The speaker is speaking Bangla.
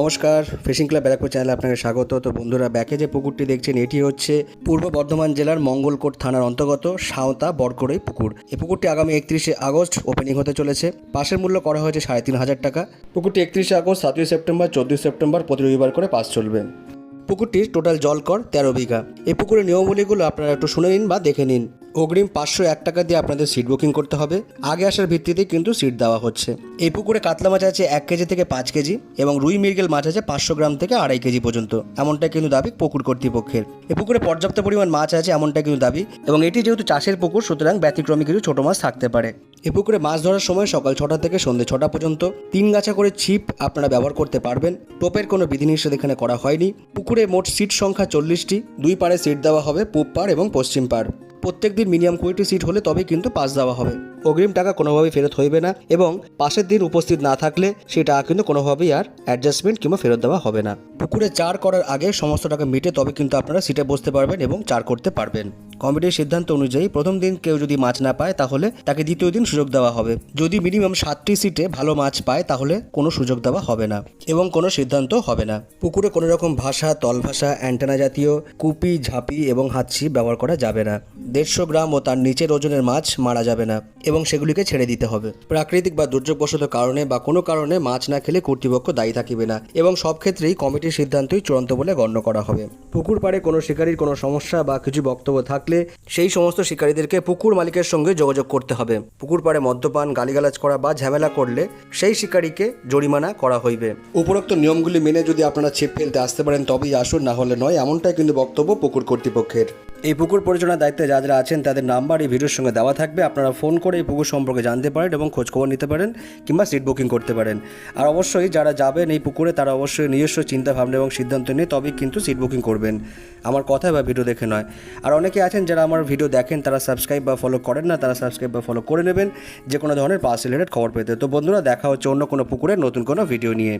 নমস্কার ফিশিং ক্লাব ব্যারাকপুর চ্যানেলে আপনাকে স্বাগত। তো বন্ধুরা, ব্যাকে যে পুকুরটি দেখছেন, এটি হচ্ছে পূর্ব বর্ধমান জেলার মঙ্গলকোট থানার অন্তর্গত সাঁওতা বরকড়ই পুকুর। এই পুকুরটি আগামী একত্রিশে আগস্ট ওপেনিং হতে চলেছে। পাশের মূল্য করা হয়েছে সাড়ে তিন হাজার টাকা। পুকুরটি একত্রিশে আগস্ট, সাতই সেপ্টেম্বর, চোদ্দই সেপ্টেম্বর প্রতি রবিবার করে পাস চলবে। পুকুরটির টোটাল জলকর তেরো বিঘা। এই পুকুরের নিয়মাবলীগুলো আপনারা একটু শুনে নিন বা দেখে নিন। অগ্রিম পাঁচশো এক টাকা দিয়ে আপনাদের সিট বুকিং করতে হবে। আগে আসার ভিত্তিতে কিন্তু সিট দেওয়া হচ্ছে। এই পুকুরে কাতলা মাছ আছে এক কেজি থেকে পাঁচ কেজি এবং রুই মৃগেল মাছ আছে পাঁচশো গ্রাম থেকে আড়াই কেজি পর্যন্ত। এমনটাই কিন্তু দাবি পুকুর কর্তৃপক্ষের। এই পুকুরে পর্যাপ্ত পরিমাণ মাছ আছে এমনটাই কিন্তু দাবি এবং এটি যেহেতু চাষের পুকুর, সুতরাং ব্যতিক্রমী কিছু ছোট মাছ থাকতে পারে। এই পুকুরে মাছ ধরার সময় সকাল ছটা থেকে সন্ধ্যে ছটা পর্যন্ত তিন গাছা করে ছিপ আপনারা ব্যবহার করতে পারবেন। টোপের কোনো বিধিনিষেধ এখানে করা হয়নি। পুকুরে মোট সিট সংখ্যা চল্লিশটি। দুই পাড়ে সিট দেওয়া হবে পূব পাড় এবং পশ্চিম পাড়। প্রত্যেক দিন মিনিমাম কুড়িটি সিট হলে তবেই কিন্তু পাস দেওয়া হবে। অগ্রিম টাকা কোনোভাবেই ফেরত হইবে না এবং পাশের দিন উপস্থিত না থাকলে সেই টাকা কিন্তু কোনোভাবেই আর অ্যাডজাস্টমেন্ট কিংবা ফেরত দেওয়া হবে না। পুকুরে চার করার আগে সমস্ত টাকা মিটে তবে কিন্তু আপনারা সিটে বসতে পারবেন এবং চার করতে পারবেন। কমিটির সিদ্ধান্ত অনুযায়ী প্রথম দিন কেউ যদি মাছ না পায় তাহলে তাকে দ্বিতীয় দিন সুযোগ দেওয়া হবে। যদি মিনিমাম সাতটি সিটে ভালো মাছ পায় তাহলে কোনো সুযোগ দেওয়া হবে না এবং কোনো সিদ্ধান্ত হবে না। পুকুরে কোনো রকম ভাষা তল ভাষা অ্যান্টেনা জাতীয় কুপি, ঝাঁপি এবং হাতছি ব্যবহার করা যাবে না। দেড়শো গ্রাম ও তার নিচের ওজনের মাছ মারা যাবে না এবং সেগুলিকে ছেড়ে দিতে হবে। প্রাকৃতিক বা দুর্যোগবশত কারণে বা কোনো কারণে মাছ না খেলে কর্তৃপক্ষ দায়ী থাকিবে না এবং সব ক্ষেত্রেই কমিটির সিদ্ধান্তই চূড়ান্ত বলে গণ্য করা হবে। পুকুর পাড়ে কোনো শিকারীর কোনো সমস্যা বা কিছু বক্তব্য থাকলে সেই সমস্ত শিকারীদেরকে পুকুর মালিকের সঙ্গে যোগাযোগ করতে হবে। পুকুর পাড়ে মদ্যপান, গালিগালাজ করা বা ঝামেলা করলে সেই শিকারীকে জরিমানা করা হইবে। উপরোক্ত নিয়মগুলি মেনে যদি আপনারা ছিপ ফেলতে আসতে পারেন, তবেই আসুন, না হলে নয়, এমনটাই কিন্তু বক্তব্য পুকুর কর্তৃপক্ষের। এই পুকুর পরিচালনার দায়িত্বে যারা যারা আছেন তাদের নাম্বার এই ভিডিওর সঙ্গে দেওয়া থাকবে। আপনারা ফোন করে এই পুকুর সম্পর্কে জানতে পারেন এবং খোঁজখবর নিতে পারেন কিংবা সিট বুকিং করতে পারেন। আর অবশ্যই যারা যাবেন এই পুকুরে তারা অবশ্যই নিজস্ব চিন্তা ভাবনা এবং সিদ্ধান্ত নিয়ে তবেই কিন্তু সিট বুকিং করবেন। আমার কথা বা ভিডিও দেখে নয়। আর অনেকে আছেন যারা আমার ভিডিও দেখেন তারা সাবস্ক্রাইব বা ফলো করেন না, তারা সাবস্ক্রাইব বা ফলো করে নেবেন। যে কোনো ধরনের পার্সেল রিলেটেড খবর পেতে। তো বন্ধুরা দেখা হচ্ছে অন্য কোনো পুকুরের নতুন কোনো ভিডিও নিয়ে।